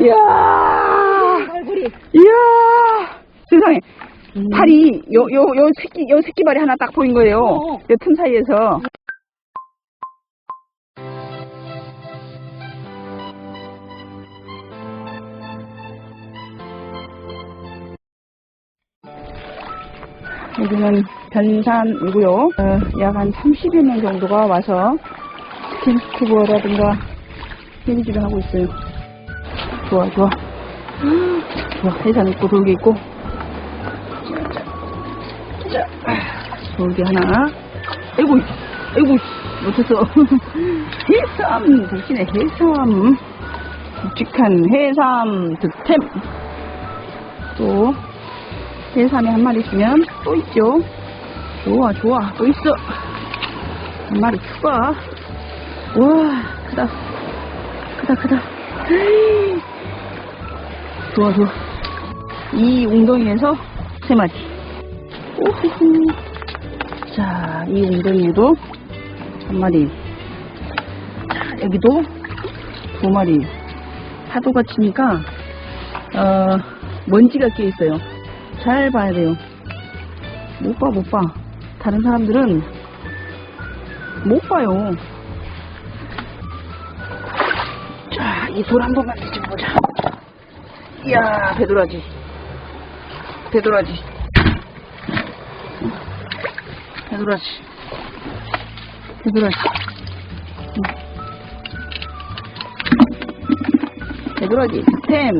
이야, 얼굴이. 이야, 세상에. 발이, 요, 요, 요 새끼, 요 새끼 발이 하나 딱 보인 거예요. 어. 요틈 사이에서. 여기는 변산이고요. 어, 약한 30여 명 정도가 와서 스킨스쿠버라든가 힐리지를 하고 있어요. 좋아, 좋아. 좋아, 해산 있고 돌기 있고. 자, 자, 돌기 하나. 아이고, 아이고, 못했어. 해삼, 대신에 해삼. 묵직한 해삼 득템. 또, 해삼이 한 마리 있으면 또 있죠. 좋아, 좋아. 또 있어. 한 마리 추가. 와, 크다. 크다, 크다. 좋아. 이 웅덩이에서 세 마리. 오호호. 자, 이 웅덩이에도 한 마리. 자, 여기도 두 마리. 파도가 치니까, 어, 먼지가 끼어 있어요. 잘 봐야 돼요. 못 봐, 못 봐. 다른 사람들은 못 봐요. 자, 이 돌 한 번만. 이야, 배도라지. 배도라지. 배도라지. 배도라지. 응. 배도라지. 템.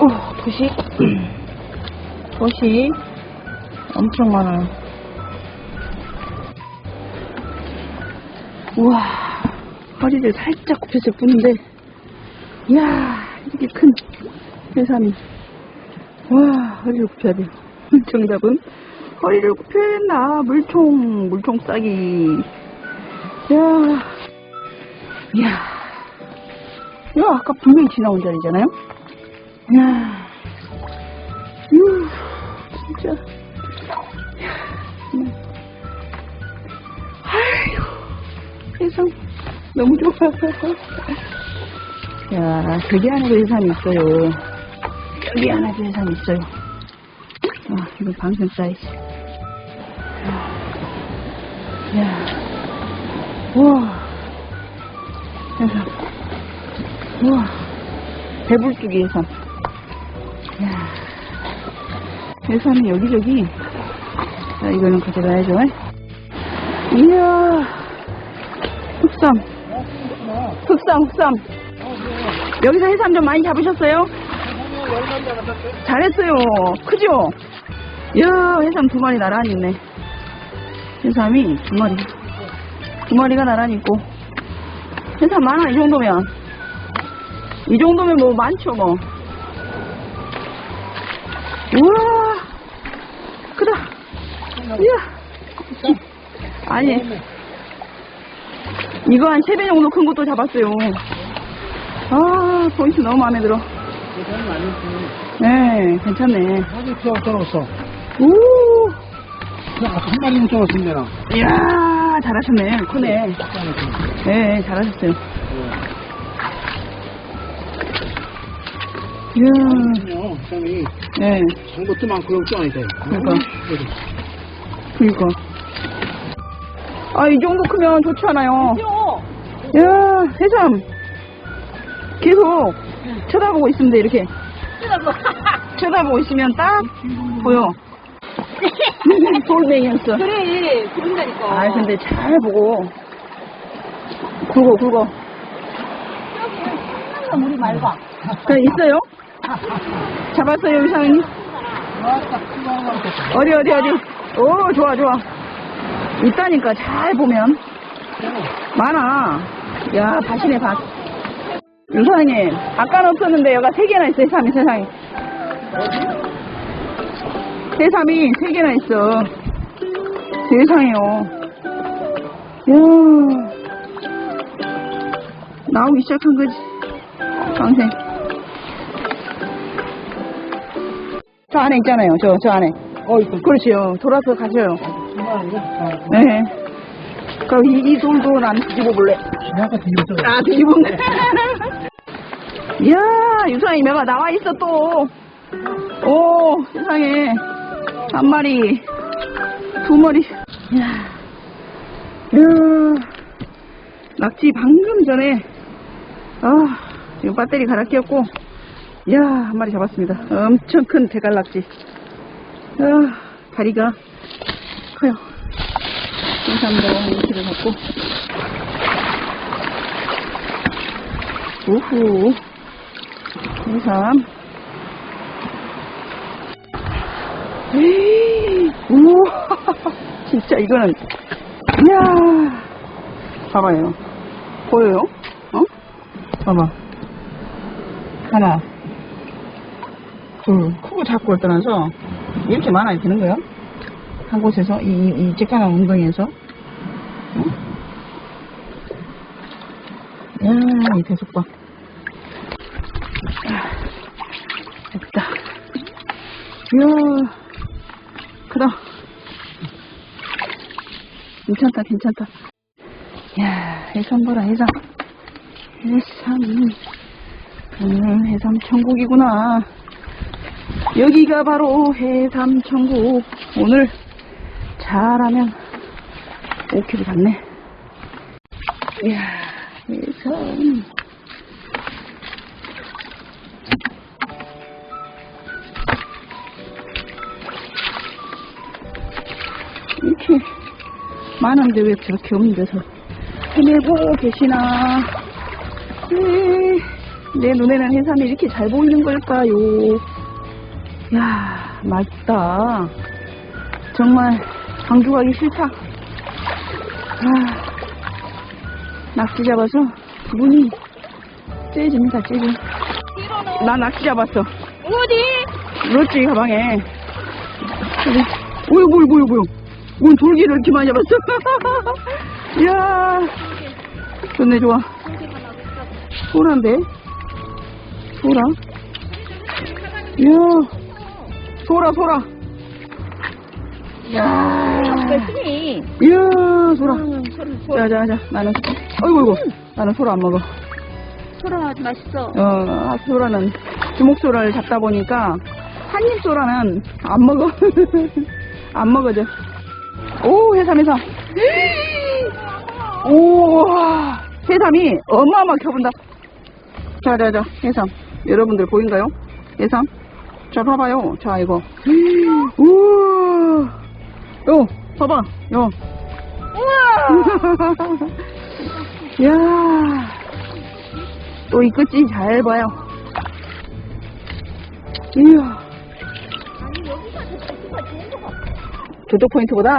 오, 도시. 도시. 엄청 많아요. 우와, 허리를 살짝 굽혔을 뿐인데, 이야, 이렇게 큰 해삼이. 와, 허리를 굽혀야 돼요. 정답은 허리를 굽혀야 된다. 물총, 물총 싸기. 이야, 이야. 이거 아까 분명히 지나온 자리잖아요? 이야, 휴, 진짜. 정말. 아이고, 해삼 너무 좋아. 야, 저기 안에도 해삼이 있어요. 여기 안에도 해삼이 있어요. 와, 이거 방생 사이즈. 야, 우와, 해삼. 우와, 배불뚝이 해삼. 야, 해삼이 여기저기. 자, 이거는 가져가야죠. 이야, 흑삼. 흑삼, 흑삼. 여기서 해삼 좀 많이 잡으셨어요? 잘했어요. 크죠? 이야, 해삼 두 마리 나란히 있네. 해삼이 두 마리. 두 마리가 나란히 있고. 해삼 많아, 이 정도면. 이 정도면 뭐 많죠, 뭐. 우와, 크다. 이야. 아니, 이거 한 세 배 정도 큰 것도 잡았어요. 아, 포인트 너무 마음에 들어. 네, 괜찮네. 아주 좋아, 떨었어. 오, 한 마리는 떨었습니다. 나. 이야, 잘하셨네. 크네. 네, 잘하셨어요. 이야, 형이 네, 장것도 많고 욕도 아니다. 그러니까. 그니까. 아, 이 정도 크면 좋지 않아요? 그죠? 야, 해삼. 계속 쳐다보고 있으면 이렇게. 쓰라고. 쳐다보고 있으면 딱 보여. 돌멩이였어. 그래, 그런다니까. 아, 근데 잘 보고. 굵어, 굵어. 여기 물이 맑아. 그 있어요? 잡았어요, 이상이? 어디, 어디, 어디? 오, 좋아, 좋아. 있다니까, 잘 보면. 많아. 야, 밭이네, 밭. 유사님, 아까는 없었는데, 여가 세 개나 있어, 해삼이 세상에. 해삼이 세 개나 있어. 세상에요. 야 나오기 시작한 거지. 방생. 저 안에 있잖아요, 저, 저 안에. 어, 이거 그렇지요. 돌아서 가셔요. 네. 그럼 이, 이 돌도 난 뒤집어 볼래. 약간 뒤집어. 아, 뒤집었네. 이야, 유상이 매가 나와 있어, 또. 오, 세상에. 한 마리, 두 마리. 이야. 이야. 낙지 방금 전에, 아, 지금 배터리 갈아 끼웠고, 이야, 한 마리 잡았습니다. 엄청 큰 대갈낙지. 아, 다리가 커요. 인삼도 위치를 잡고. 우후. 에이, 우와. 진짜 이거는, 이야. 봐봐요. 보여요? 어? 봐봐. 하나, 둘, 크고 작고 떠나서 이렇게 많아야 되는 거야? 한 곳에서, 이, 이, 이 쬐까만 웅덩이에서. 어? 야, 이 대속 봐. 아, 됐다. 이야, 크다. 괜찮다, 괜찮다. 야, 해삼 봐라, 해삼. 해삼. 오늘 해삼 천국이구나. 여기가 바로 해삼 천국. 오늘 잘하면 5kg 잡네. 이야, 해삼. 이렇게 많은데 왜 저렇게 없는 데서 헤매고 계시나. 에이, 내 눈에는 해삼이 이렇게 잘 보이는 걸까요? 야, 맛있다. 정말 광주 가기 싫다. 아, 낙지 잡아서 기분이 째집니다, 째지. 나 낙지 잡았어. 어디? 그렇지, 가방에. 어디? 뭐야, 뭐야, 뭐야, 뭔 돌기를 이렇게 많이 잡았어. 이야, 좋네, 좋아. 소라인데? 소라? 이야, 소라, 소라. 이야. 이야, 소라. 자, 자, 자, 나는, 어이구, 어이구. 나는 소라 안 먹어. 소라 맛있어. 어, 소라는 주먹소라를 잡다 보니까 한입 소라는 안 먹어. 안 먹어져. 오, 해삼, 해삼. 오, 해삼이 어마어마하게 커본다. 자, 자, 자, 해삼. 여러분들 보인가요? 해삼? 자, 봐봐요. 자, 이거. 우와. 요, 봐봐. 요. 우와! 야, 또 이 끝이 잘 봐요. 이야. 조도 포인트보다?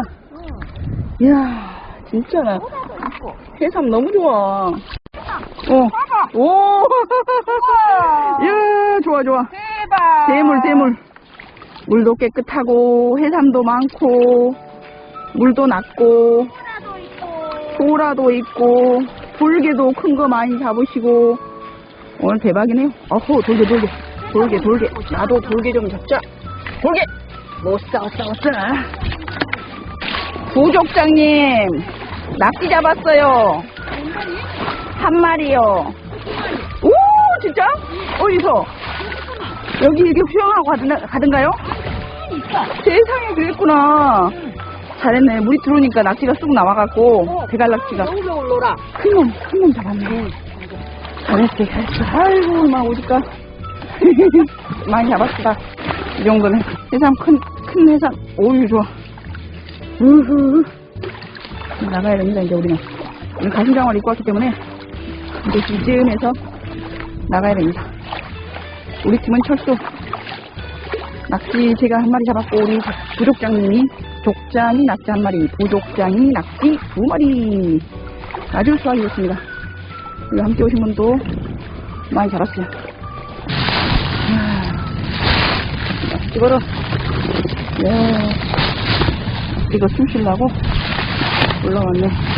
응. 이야, 진짜 나. 해삼 너무 좋아. 어, 봐봐. 오, 이야, 좋아, 좋아. 대박. 대물, 대물. 물도 깨끗하고, 해삼도 많고, 물도 낮고, 소라도 있고. 소라도 있고, 돌개도 큰 거 많이 잡으시고, 오늘 대박이네요. 어허, 돌개, 돌개. 돌개, 돌개. 나도 돌개 좀 잡자. 돌개! 못 싸워, 싸워. 부족장님, 낙지 잡았어요. 한 마리요. 오, 진짜? 어디서? 여기 이렇게 수영하고 가든, 가든가 요? 세상에 그랬구나. 잘했네. 물이 들어오니까 낙지가 쑥 나와갖고, 대갈낙지가. 겨울겨울 놀아. 큰 놈, 큰놈 잡았네. 잘했어, 잘했어. 아이고, 막 오니까. 많이 잡았다. 이 정도는. 해삼, 큰, 큰 해삼. 오유, 좋아. 우후. 나가야 됩니다, 이제 우리는. 우리 가슴장화를 입고 왔기 때문에, 이제 이쯤에서 나가야 됩니다. 우리 팀은 철수. 낙지 제가 한 마리 잡았고, 우리 부족장님이, 족장이 낙지 한 마리, 부족장이 낙지 두 마리. 아주 수고하셨습니다. 우리 함께 오신 분도 많이 잡았어요. 이야, 찍어라. 네. 이거 숨 쉬려고 올라왔네.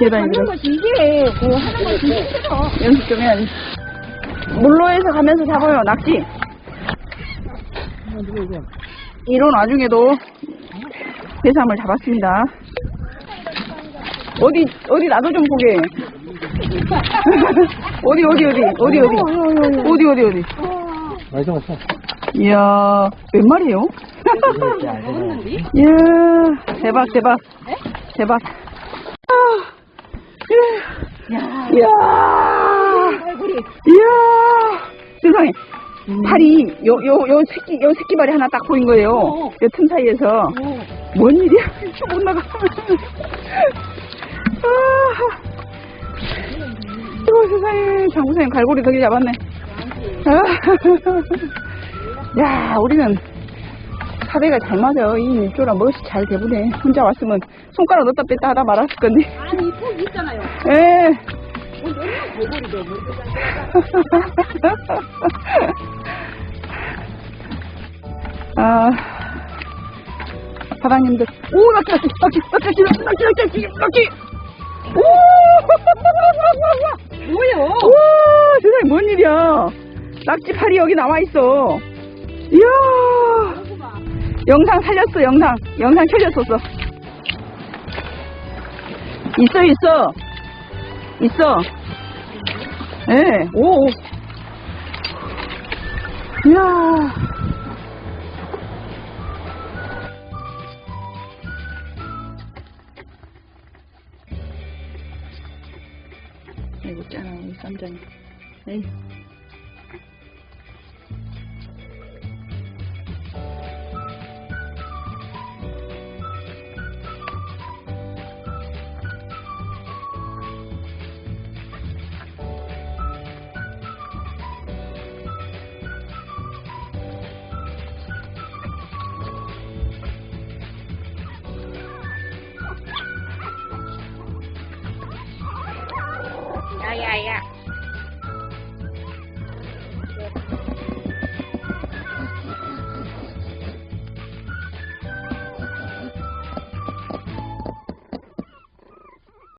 이거 잡는 들어. 거 이게 그거 하는 거 진짜 싫어. 연습 좀 해야지. 물로에서 가면서 잡아요, 낙지. 이런 와중에도 해삼을 잡았습니다. 어디, 어디 나도 좀 보게. 어디, 어디, 어디, 어디, 어디. 어디, 어디, 어디. 많이 잡았어. 이야, 몇 마리예요? 이야, 대박, 대박. 대박. 아, 이야, 이야, 세상에. 팔이, 요, 요, 요 새끼, 요 새끼 발이 하나 딱 보인 거예요. 요틈 사이에서. 뭔 일이야? 못 나가. 아, 이거 세상에, 장구생님 갈고리 덕이 잡았네. 아, 야, 우리는 사대가 잘 맞아. 이 일조라 멋이 잘 대부네. 혼자 왔으면 손가락 넣었다 뺐다 하다 말았을 건데. 아니, 이 폭이 있잖아요. 에. 뭐 골골이죠. 뭐 아, 사장님들. 오, 낙지, 낙지, 낙지, 낙지, 낙지, 낙지, 낙지, 낙지, 낙지. 오! 뭐요? 와, 세상에 뭔 일이야. 낙지팔이 여기 나와 있어. 이야. 영상 살렸어, 영상. 영상 켜졌었어. 있어, 있어. 있어. 예, 오. 오. 이야. 아이고, 짠아, 우리 쌈장이. 에이. อะไรอะ